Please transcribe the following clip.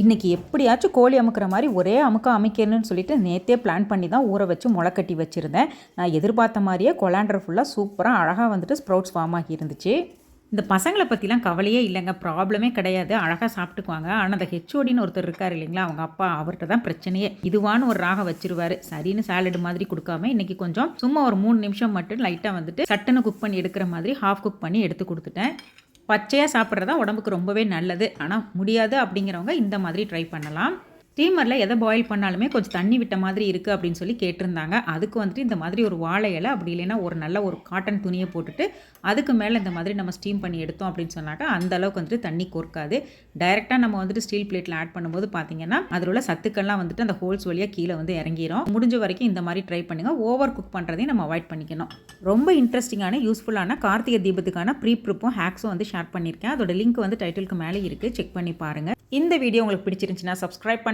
இன்றைக்கி எப்படியாச்சும் கோழி அமுக்கிற மாதிரி ஒரே அமுக்க அமைக்கணும்னு சொல்லிட்டு நேற்றே பிளான் பண்ணி தான் ஊற வச்சு முளைக்கட்டி வச்சுருந்தேன். நான் எதிர்பார்த்த மாதிரியே கொலாண்டர் ஃபுல்லாக சூப்பராக அழகாக வந்துட்டு ஸ்ப்ரவுட்ஸ் ஃபார்ம் ஆகி இருந்துச்சு. இந்த பசங்களை பற்றிலாம் கவலையே இல்லைங்க. ப்ராப்ளமே கிடையாது. அழகாக சாப்பிட்டுக்குவாங்க. ஆனால் அந்த ஹெச்ஓடின்னு ஒருத்தர் இருக்கார் இல்லைங்களா? அவங்க அப்பா அவர்கிட்ட தான் பிரச்சனையே. இதுவான்னு ஒரு ராகம் வச்சிருவாரு. சரின்னு சாலட் மாதிரி கொடுக்காம இன்னைக்கு கொஞ்சம் சும்மா ஒரு மூணு நிமிஷம் மட்டும் லைட்டாக வந்துட்டு சட்டுன்னு குக் பண்ணி எடுக்கிற மாதிரி ஹாஃப் குக் பண்ணி எடுத்து கொடுத்துட்டேன். பச்சையாக சாப்பிட்றதா உடம்புக்கு ரொம்பவே நல்லது. ஆனால் முடியாது அப்படிங்கிறவங்க இந்த மாதிரி ட்ரை பண்ணலாம். ஸ்டீமரில் எதை பாயில் பண்ணாலுமே கொஞ்சம் தண்ணி விட்ட மாதிரி இருக்குது அப்படின்னு சொல்லி கேட்டிருந்தாங்க. அதுக்கு வந்துட்டு இந்த மாதிரி ஒரு வாழை இலை அப்படி இல்லைன்னா ஒரு நல்ல ஒரு காட்டன் துணியை போட்டுட்டு அதுக்கு மேலே இந்த மாதிரி நம்ம ஸ்டீம் பண்ணி எடுத்தோம் அப்படின்னு சொன்னாக்கா அந்த அளவுக்கு வந்துட்டு தண்ணி கோர்க்காது. டைரெக்டாக நம்ம வந்துட்டு ஸ்டீல் பிளேட்டில் ஆட் பண்ணும்போது பார்த்தீங்கன்னா அதில் உள்ள சத்துக்கள்லாம் வந்துட்டு அந்த ஹோல்ஸ் வழியாக கீழே வந்து இறங்கிரும். முடிஞ்ச வரைக்கும் இந்த மாதிரி ட்ரை பண்ணுங்கள் ஓவர் குக் பண்ணுறதையும் நம்ம அவாய்ட் பண்ணிக்கணும். ரொம்ப இன்ட்ரெஸ்டிங்கான யூஸ்ஃபுல்லான கார்த்திகை தீபத்துக்கான ப்ரீ ப்ரிப்பும் ஹேக்ஸும் வந்து ஷேர் பண்ணியிருக்கேன். அதோட லிங்க் வந்து டைட்டிலுக்கு மேலே இருக்குது செக் பண்ணி பாருங்கள் இந்த வீடியோ உங்களுக்கு பிடிச்சிருந்துச்சுன்னா சப்ஸ்கிரைப்